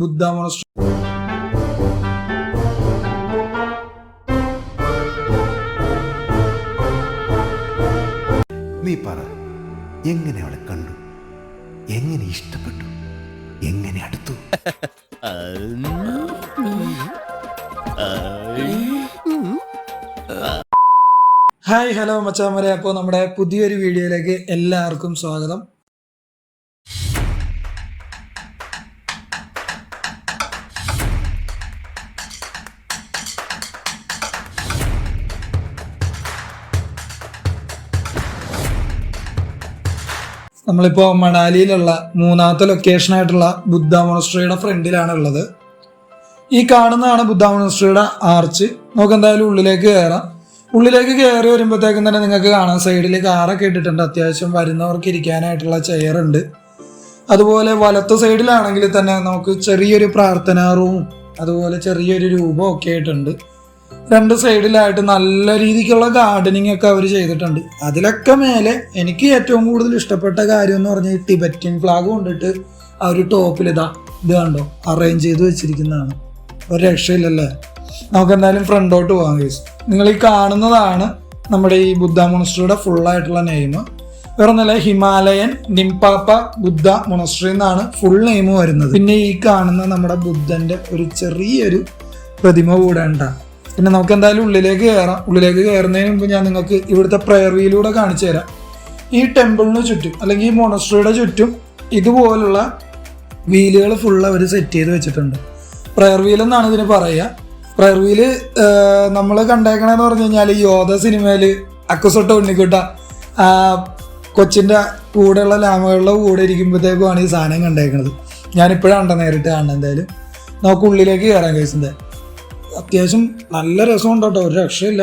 ബുദ്ധ monastery നീ പറ എങ്ങനെ അവളെ കണ്ടു? എങ്ങനെ ഇഷ്ടപ്പെട്ടു? എങ്ങനെ അടുത്തു? ഹായ് ഹലോ മച്ചാമരെ. അപ്പോൾ നമ്മുടെ പുതിയൊരു വീഡിയോയിലേക്ക് എല്ലാവർക്കും സ്വാഗതം. നമ്മളിപ്പോൾ മണാലിയിലുള്ള മൂന്നാമത്തെ ലൊക്കേഷൻ ആയിട്ടുള്ള ബുദ്ധ മോണസ്ട്രിയുടെ ഫ്രണ്ടിലാണ് ഉള്ളത്. ഈ കാണുന്നതാണ് ബുദ്ധ മോണസ്ട്രിയുടെ ആർച്ച് നമുക്ക് എന്തായാലും ഉള്ളിലേക്ക് കയറാം ഉള്ളിലേക്ക് കയറി വരുമ്പോഴത്തേക്കും തന്നെ നിങ്ങൾക്ക് കാണാം. സൈഡിൽ കാറൊക്കെ ഇട്ടിട്ടുണ്ട്. അത്യാവശ്യം വരുന്നവർക്ക് ഇരിക്കാനായിട്ടുള്ള ചെയർ ഉണ്ട്. അതുപോലെ വലത്ത് സൈഡിലാണെങ്കിൽ തന്നെ നമുക്ക് ചെറിയൊരു പ്രാർത്ഥനാ റൂമും അതുപോലെ ചെറിയൊരു രൂപം ഒക്കെ ആയിട്ടുണ്ട്. രണ്ട് സൈഡിലായിട്ട് നല്ല രീതിക്കുള്ള ഗാർഡനിങ് ഒക്കെ അവർ ചെയ്തിട്ടുണ്ട്. അതിലൊക്കെ മേലെ എനിക്ക് ഏറ്റവും കൂടുതൽ ഇഷ്ടപ്പെട്ട കാര്യം എന്ന് പറഞ്ഞാൽ ഈ ടിബറ്റൻ ഫ്ലാഗ് കൊണ്ടിട്ട് ആ ഒരു ടോപ്പിൽ ഇതാ ഇത് കണ്ടോ? അറേഞ്ച് ചെയ്ത് വെച്ചിരിക്കുന്നതാണ്. ഒരു രക്ഷയില്ലല്ലേ? നമുക്ക് എന്തായാലും ഫ്രണ്ടോട്ട് പോകാം കേസ് നിങ്ങൾ ഈ കാണുന്നതാണ് നമ്മുടെ ഈ ബുദ്ധ മൊണസ്ട്രിയുടെ ഫുൾ ആയിട്ടുള്ള നെയിം വേറെ ഒന്നല്ല ഹിമാലയൻ നിംപാപ്പ ബുദ്ധ മൊണസ്ട്രി എന്നാണ് ഫുൾ നെയിം വരുന്നത്. പിന്നെ ഈ കാണുന്ന നമ്മുടെ ബുദ്ധന്റെ ഒരു ചെറിയൊരു പ്രതിമ കൂടെ ഉണ്ടാ? പിന്നെ നമുക്ക് എന്തായാലും ഉള്ളിലേക്ക് കയറാം ഉള്ളിലേക്ക് കയറുന്നതിന് മുമ്പ് ഞാൻ നിങ്ങൾക്ക് ഇവിടുത്തെ പ്രയർ വീലൂടെ കാണിച്ചു തരാം. ഈ ടെമ്പിളിന് ചുറ്റും അല്ലെങ്കിൽ ഈ മൊണസ്ട്രിയുടെ ചുറ്റും ഇതുപോലുള്ള വീലുകൾ ഫുൾ അവർ സെറ്റ് ചെയ്ത് വെച്ചിട്ടുണ്ട്. പ്രയർ വീൽ എന്നാണ് ഇതിന് പറയുക. പ്രയർ വീൽ നമ്മൾ കണ്ടേക്കണെന്ന് പറഞ്ഞു കഴിഞ്ഞാൽ യോധ സിനിമയിൽ അക്കുസൊട്ട ഉണ്ണിക്കുട്ട കൊച്ചിന്റെ കൂടെയുള്ള ലാമകളുടെ കൂടെ ഇരിക്കുമ്പോഴത്തേക്കുമാണ് ഈ സാധനം കണ്ടേക്കണത്. ഞാനിപ്പോഴാണ് നേരിട്ട് കാണുന്നത് എന്തായാലും. നമുക്ക് ഉള്ളിലേക്ക് കയറാൻ കേസിന്റെ അത്യാവശ്യം നല്ല രസമുണ്ട് കേട്ടോ ഒരു രക്ഷയില്ല.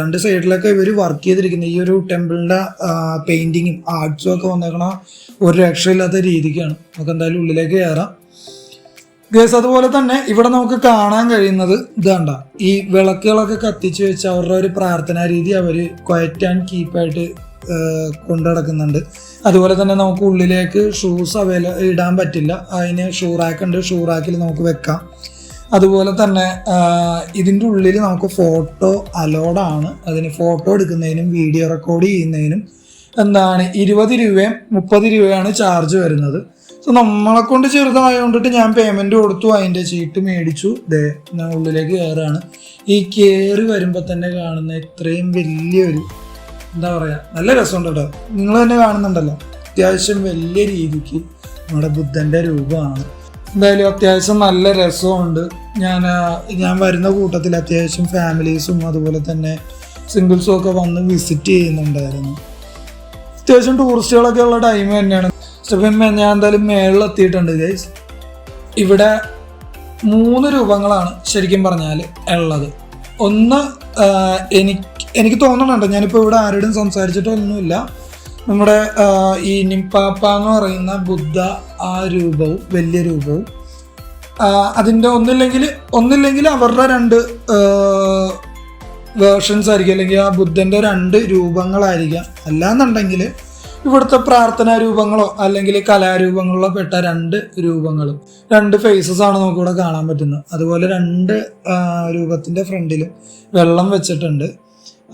രണ്ട് സൈഡിലൊക്കെ ഇവർ വർക്ക് ചെയ്തിരിക്കുന്ന. ഈ ഒരു ടെമ്പിളിന്റെ പെയിന്റിങ്ങും ആർട്സും ഒക്കെ വന്നേക്കണ ഒരു രക്ഷയില്ലാത്ത രീതിക്കാണ്. നമുക്ക് എന്തായാലും ഉള്ളിലേക്ക് കയറാം. ഗേസ് അതുപോലെ തന്നെ ഇവിടെ നമുക്ക് കാണാൻ കഴിയുന്നത് ഇതാണ്ട ഈ വിളക്കുകളൊക്കെ കത്തിച്ച് വെച്ച് അവരുടെ ഒരു പ്രാർത്ഥനാ രീതി അവർ ക്വയറ്റ് ആൻഡ് കീപ്പായിട്ട് കൊണ്ടു നടക്കുന്നുണ്ട് അതുപോലെ തന്നെ നമുക്ക് ഉള്ളിലേക്ക് ഷൂസ് അവൈല ഇടാൻ പറ്റില്ല. അതിന് ഷൂ റാക്ക് ഉണ്ട്. ഷൂ റാക്കിൽ നമുക്ക് വെക്കാം. അതുപോലെ തന്നെ ഇതിന്റെ ഉള്ളിൽ നമുക്ക് ഫോട്ടോ അലോഡാണ് അതിന് ഫോട്ടോ എടുക്കുന്നതിനും വീഡിയോ റെക്കോർഡ് ചെയ്യുന്നതിനും എന്താണ് ഇരുപത് രൂപയും മുപ്പത് രൂപയാണ് ചാർജ് വരുന്നത്. സോ നമ്മളെ കൊണ്ട് ചെറുതായതുകൊണ്ടിട്ട് ഞാൻ പേയ്മെന്റ് കൊടുത്തു അതിന്റെ ചീട്ട് മേടിച്ചു. ദേ ഞാൻ ഉള്ളിലേക്ക് കയറുകയാണ് ഈ കയറി വരുമ്പോൾ തന്നെ കാണുന്ന ഇത്രയും വലിയൊരു എന്താ പറയുക നല്ല രസമുണ്ട് കേട്ടോ. നിങ്ങൾ തന്നെ കാണുന്നുണ്ടല്ലോ. അത്യാവശ്യം വലിയ രീതിക്ക് നമ്മുടെ ബുദ്ധന്റെ രൂപമാണ്. എന്തായാലും അത്യാവശ്യം നല്ല രസമുണ്ട് ഞാൻ ഞാൻ വരുന്ന കൂട്ടത്തിൽ അത്യാവശ്യം ഫാമിലീസും അതുപോലെ തന്നെ സിംഗിൾസും ഒക്കെ വന്ന് വിസിറ്റ് ചെയ്യുന്നുണ്ടായിരുന്നു. അത്യാവശ്യം ടൂറിസ്റ്റുകളൊക്കെ ഉള്ള ടൈം തന്നെയാണ്. സ്റ്റെഫൻ ഞാൻ എന്തായാലും മേളിൽ എത്തിയിട്ടുണ്ട് ഗൈസ് ഇവിടെ മൂന്ന് രൂപങ്ങളാണ് ശരിക്കും പറഞ്ഞാൽ ഉള്ളത്. ഒന്ന് എനിക്ക് എനിക്ക് തോന്നുന്നുണ്ട് ഞാനിപ്പോൾ ഇവിടെ ആരോടും സംസാരിച്ചിട്ടൊന്നുമില്ല. നമ്മുടെ ഈ നിംപാപ്പ എന്ന് പറയുന്ന ബുദ്ധ ആ രൂപവും വലിയ രൂപവും അതിന്റെ ഒന്നില്ലെങ്കിൽ ഒന്നില്ലെങ്കിൽ അവരുടെ രണ്ട് വേർഷൻസ് ആയിരിക്കും അല്ലെങ്കിൽ ആ ബുദ്ധന്റെ രണ്ട് രൂപങ്ങളായിരിക്കാം. അല്ലാന്നുണ്ടെങ്കിൽ ഇവിടുത്തെ പ്രാർത്ഥനാ രൂപങ്ങളോ അല്ലെങ്കിൽ കലാരൂപങ്ങളിലോ പെട്ട രണ്ട് രൂപങ്ങളും രണ്ട് ഫേസസ് ആണ് നമുക്കിവിടെ കാണാൻ പറ്റുന്നത്. അതുപോലെ രണ്ട് രൂപത്തിന്റെ ഫ്രണ്ടിലും വെള്ളം വെച്ചിട്ടുണ്ട്.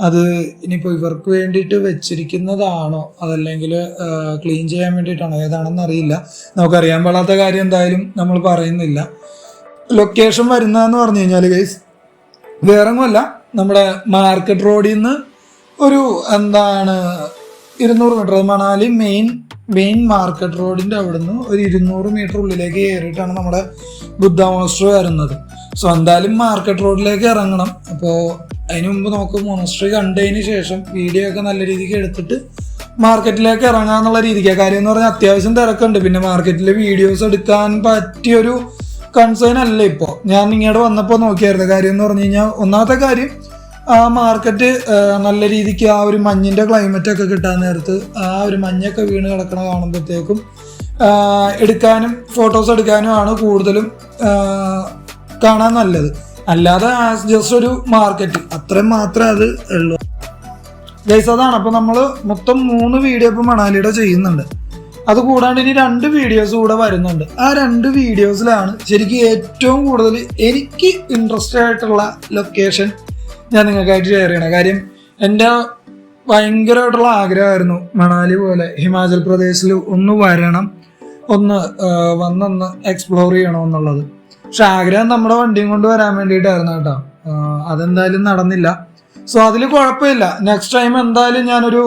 അത് ഇനിയിപ്പോൾ ഇവർക്ക് വേണ്ടിയിട്ട് വെച്ചിരിക്കുന്നതാണോ? അതല്ലെങ്കിൽ ക്ലീൻ ചെയ്യാൻ വേണ്ടിയിട്ടാണോ? ഏതാണെന്ന് അറിയില്ല. നമുക്കറിയാൻ പാടാത്ത കാര്യം എന്തായാലും നമ്മൾ പറയുന്നില്ല. ലൊക്കേഷൻ വരുന്നതെന്ന് പറഞ്ഞു കഴിഞ്ഞാൽ ഗൈസ് വേറൊന്നുമല്ല. നമ്മുടെ മാർക്കറ്റ് റോഡിൽ നിന്ന് ഒരു എന്താണ് ഇരുന്നൂറ് metre. Manali main main market റോഡിന്റെ അവിടുന്ന് ഒരു ഇരുന്നൂറ് മീറ്റർ ഉള്ളിലേക്ക് കയറിയിട്ടാണ് നമ്മുടെ ബുദ്ധ മോസ്റ്റർ വരുന്നത്. സോ എന്തായാലും മാർക്കറ്റ് റോഡിലേക്ക് ഇറങ്ങണം. അപ്പോൾ അതിന് മുമ്പ് നമുക്ക് മോണസ്ട്രി കണ്ടതിന് ശേഷം വീഡിയോ ഒക്കെ നല്ല രീതിക്ക് എടുത്തിട്ട് മാർക്കറ്റിലേക്ക് ഇറങ്ങാന്നുള്ള രീതിക്കാണ് കാര്യം എന്ന് പറഞ്ഞാൽ അത്യാവശ്യം തിരക്കുണ്ട്. പിന്നെ മാർക്കറ്റിൽ വീഡിയോസ് എടുക്കാൻ പറ്റിയൊരു കൺസേൺ അല്ല ഇപ്പോൾ ഞാൻ ഇങ്ങോട്ട് വന്നപ്പോൾ നോക്കിയായിരുന്നു. കാര്യം എന്ന് പറഞ്ഞു കഴിഞ്ഞാൽ ഒന്നാമത്തെ കാര്യം ആ മാർക്കറ്റ് നല്ല രീതിക്ക് ആ ഒരു മഞ്ഞിന്റെ ക്ലൈമറ്റ് ഒക്കെ കിട്ടാൻ നേരത്ത് ആ ഒരു മഞ്ഞൊക്കെ വീണ് കിടക്കണ കാണുമ്പോഴത്തേക്കും എടുക്കാനും ഫോട്ടോസ് എടുക്കാനും ആണ് കൂടുതലും കാണാൻ നല്ലത്. അല്ലാതെ ജസ്റ്റ് ഒരു മാർക്കറ്റ് അത്രയും മാത്രമേ അത് ഉള്ളൂ. ഗൈസ് അതാണ്. അപ്പോൾ നമ്മൾ മൊത്തം മൂന്ന് വീഡിയോ ഇപ്പോൾ മണാലിയുടെ ചെയ്യുന്നുണ്ട്. അത് കൂടാണ്ട് ഇനി രണ്ട് വീഡിയോസ് കൂടെ വരുന്നുണ്ട്. ആ രണ്ട് വീഡിയോസിലാണ് ശരിക്കും ഏറ്റവും കൂടുതൽ എനിക്ക് ഇൻട്രസ്റ്റഡ് ആയിട്ടുള്ള ലൊക്കേഷൻ ഞാൻ നിങ്ങൾക്കായിട്ട് ഷെയർ ചെയ്യണം. കാര്യം എന്റെ ഭയങ്കരമായിട്ടുള്ള ആഗ്രഹമായിരുന്നു മണാലി പോലെ ഹിമാചൽ പ്രദേശിൽ ഒന്ന് വരണം ഒന്ന് വന്നൊന്ന് എക്സ്പ്ലോർ ചെയ്യണമെന്നുള്ളത് പക്ഷെ ആഗ്രഹം നമ്മുടെ വണ്ടിയും കൊണ്ട് വരാൻ വേണ്ടിയിട്ടായിരുന്നു കേട്ടോ. അതെന്തായാലും നടന്നില്ല. സോ അതിൽ കുഴപ്പമില്ല. നെക്സ്റ്റ് ടൈം എന്തായാലും ഞാനൊരു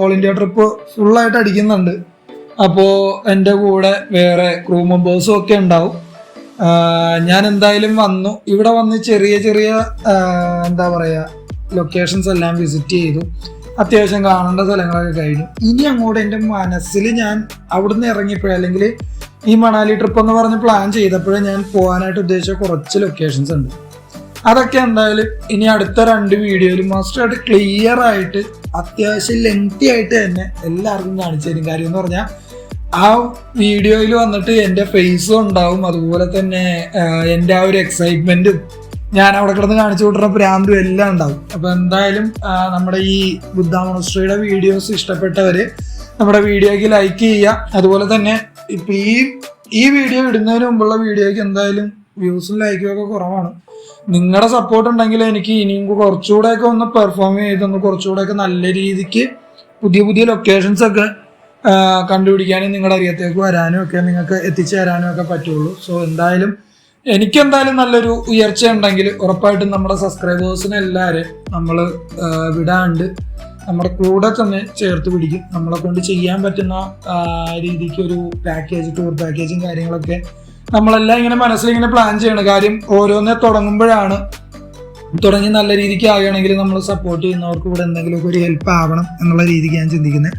ഓൾ ഇന്ത്യ ട്രിപ്പ് ഫുള്ളായിട്ട് അടിക്കുന്നുണ്ട്. അപ്പോൾ എന്റെ കൂടെ വേറെ ക്രൂ മെമ്പേഴ്സും ഒക്കെ ഉണ്ടാവും. ഞാൻ എന്തായാലും വന്നു. ഇവിടെ വന്ന് ചെറിയ ചെറിയ എന്താ പറയുക ലൊക്കേഷൻസ് എല്ലാം വിസിറ്റ് ചെയ്തു. അത്യാവശ്യം കാണേണ്ട സ്ഥലങ്ങളൊക്കെ കഴിഞ്ഞു. ഇനി അങ്ങോട്ട് എന്റെ മനസ്സിൽ ഞാൻ അവിടുന്ന് ഇറങ്ങിയപ്പോഴേ അല്ലെങ്കിൽ ഈ മണാലി ട്രിപ്പ് എന്ന് പറഞ്ഞ് പ്ലാൻ ചെയ്തപ്പോഴേ ഞാൻ പോകാനായിട്ട് ഉദ്ദേശിച്ച കുറച്ച് ലൊക്കേഷൻസ് ഉണ്ട്. അതൊക്കെ എന്തായാലും ഇനി അടുത്ത രണ്ട് വീഡിയോയിൽ മസ്റ്റായിട്ട് ക്ലിയർ ആയിട്ട് അത്യാവശ്യം ലെങ്തി ആയിട്ട് തന്നെ എല്ലാവർക്കും കാണിച്ചു തരും. കാര്യം എന്ന് പറഞ്ഞാൽ ആ വീഡിയോയിൽ വന്നിട്ട് എന്റെ ഫേസും ഉണ്ടാവും. അതുപോലെ തന്നെ എന്റെ ആ ഒരു എക്സൈറ്റ്മെന്റും ഞാൻ അവിടെ കിടന്ന് കാണിച്ചു വിട്ടുന്ന പ്രാന്തും എല്ലാം ഉണ്ടാവും. അപ്പോൾ എന്തായാലും നമ്മുടെ ഈ ബുദ്ധ മോണസ്ട്രിയുടെ വീഡിയോസ് ഇഷ്ടപ്പെട്ടവര് നമ്മുടെ വീഡിയോയ്ക്ക് ലൈക്ക് ചെയ്യുക. അതുപോലെ തന്നെ ഇപ്പൊ ഈ ഈ വീഡിയോ ഇടുന്നതിന് മുമ്പുള്ള വീഡിയോയ്ക്ക് എന്തായാലും വ്യൂസും ലൈക്കും ഒക്കെ കുറവാണ്. നിങ്ങളുടെ സപ്പോർട്ട് ഉണ്ടെങ്കിൽ എനിക്ക് ഇനിയും കുറച്ചുകൂടെയൊക്കെ ഒന്ന് പെർഫോം ചെയ്തൊന്ന് കുറച്ചുകൂടെയൊക്കെ നല്ല രീതിക്ക് പുതിയ പുതിയ ലൊക്കേഷൻസ് ഒക്കെ കണ്ടുപിടിക്കാനും നിങ്ങളുടെ അറിയത്തേക്ക് വരാനും ഒക്കെ നിങ്ങൾക്ക് എത്തിച്ചു തരാനും ഒക്കെ പറ്റുള്ളൂ. സോ എന്തായാലും എനിക്ക് എന്തായാലും നല്ലൊരു ഉയർച്ച ഉണ്ടെങ്കിൽ ഉറപ്പായിട്ടും നമ്മുടെ സബ്സ്ക്രൈബേഴ്സിനെ എല്ലാവരും നമ്മൾ വിടാണ്ട് നമ്മുടെ കൂടെ തന്നെ ചേർത്ത് പിടിക്കും. നമ്മളെ കൊണ്ട് ചെയ്യാൻ പറ്റുന്ന രീതിക്ക് ഒരു പാക്കേജ് ടൂർ പാക്കേജും കാര്യങ്ങളൊക്കെ നമ്മളെല്ലാം ഇങ്ങനെ മനസ്സിൽ ഇങ്ങനെ പ്ലാൻ ചെയ്യണം. കാര്യം ഓരോന്നേ തുടങ്ങുമ്പോഴാണ് തുടങ്ങി നല്ല രീതിക്ക് ആകുകയാണെങ്കിൽ നമ്മൾ സപ്പോർട്ട് ചെയ്യുന്നവർക്ക് കൂടെ എന്തെങ്കിലുമൊക്കെ ഒരു ഹെൽപ്പ് ആവണം എന്നുള്ള രീതിക്ക് ഞാൻ ചിന്തിക്കുന്നത്